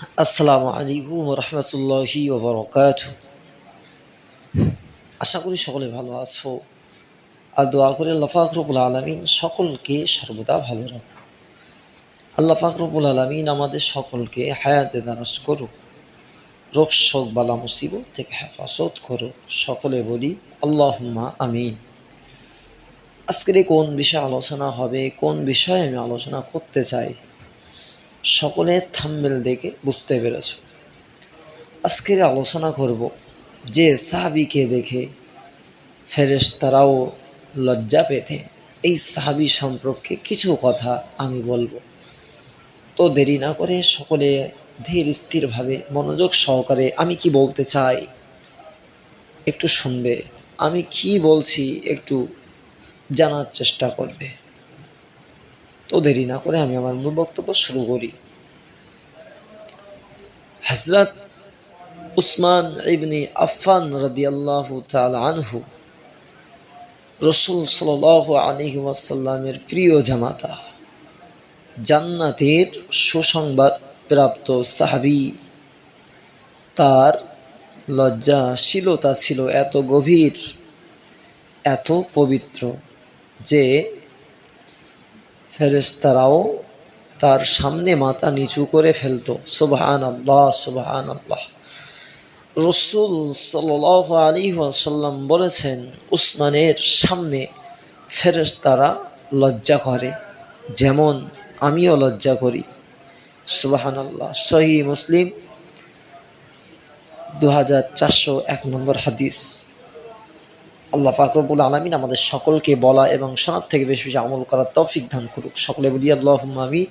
আসসালামু আলাইকুম রহমতুল্লাহি ওবরকাত আশা করি সকলে ভালো আছো। আর দোয়া করে আল্লাহ ফাকরবুল আলমিন সকলকে সর্বদা ভালো রাখো আল্লাহ ফাকরবুল আলমিন আমাদের সকলকে হায়াতে দারাজ করুক, রোগ, শোক, বালা, মুসিবত থেকে হেফাজত করুক। সকলে বলি, আল্লাহুম্মা আমিন। আজকের কোন বিষয়ে আলোচনা হবে, কোন বিষয়ে আমি আলোচনা করতে চাই? সকলে থাম্বেল দেখে বুঝতে পেরেছ। আজকের আলোচনা করব যে সাহাবিকে দেখে ফেরেশতারাও লজ্জা পেতে। এই সাহাবি সম্পর্কে কিছু কথা আমি বলব। তো দেরি না করে সকলে ধীর স্থিরভাবে মনোযোগ সহকারে আমি কি বলতে চাই? একটু শুনবে। আমি কি বলছি একটু জানার চেষ্টা করবে। তো দেরি না করে আমি আমার মূল বক্তব্য শুরু করি। হজরত উসমান ইবনি আফফান রাদিয়াল্লাহু আনহু, রসুল সাল্লাল্লাহু আলাইহি ওয়াসাল্লামের প্রিয় জামাতা, জান্নাতের সুসংবাদ প্রাপ্ত সাহাবী, তার লজ্জাশীলতা ছিল এত গভীর, এত পবিত্র যে ফেরেশতারাও তার সামনে মাথা নিচু করে ফেলত। সুবহান আল্লাহ সুবহান আল্লাহ রসুল সাল আলী সাল্লাম বলেছেন, উসমানের সামনে ফেরেশতারা লজ্জা করে। যেমন আমিও লজ্জা করি। সুবাহান আল্লাহ সহি মুসলিম দু হাজার চারশো এক নম্বর হাদিস। আল্লাহ ফাকরবুল আলমিন আমাদের সকলকে বলা এবং শোনার থেকে বেশি বেশি আমল করার তফিক দান করুক। সকলে বলি আল্লাহ আমি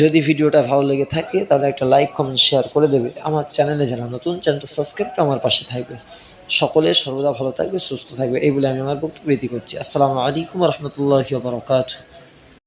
যদি ভিডিওটা ভালো লেগে থাকে, তাহলে একটা লাইক, কমেন্ট, শেয়ার করে দেবে। আমার চ্যানেলে জানা নতুন, চ্যানেলটা সাবস্ক্রাইব আমার পাশে থাকবে। সকলে সর্বদা ভালো থাকবে, সুস্থ থাকবে, এই বলে আমি আমার বক্তব্য করছি। আসসালামু আলাইকুম রহমতুল্লাহ বারকাত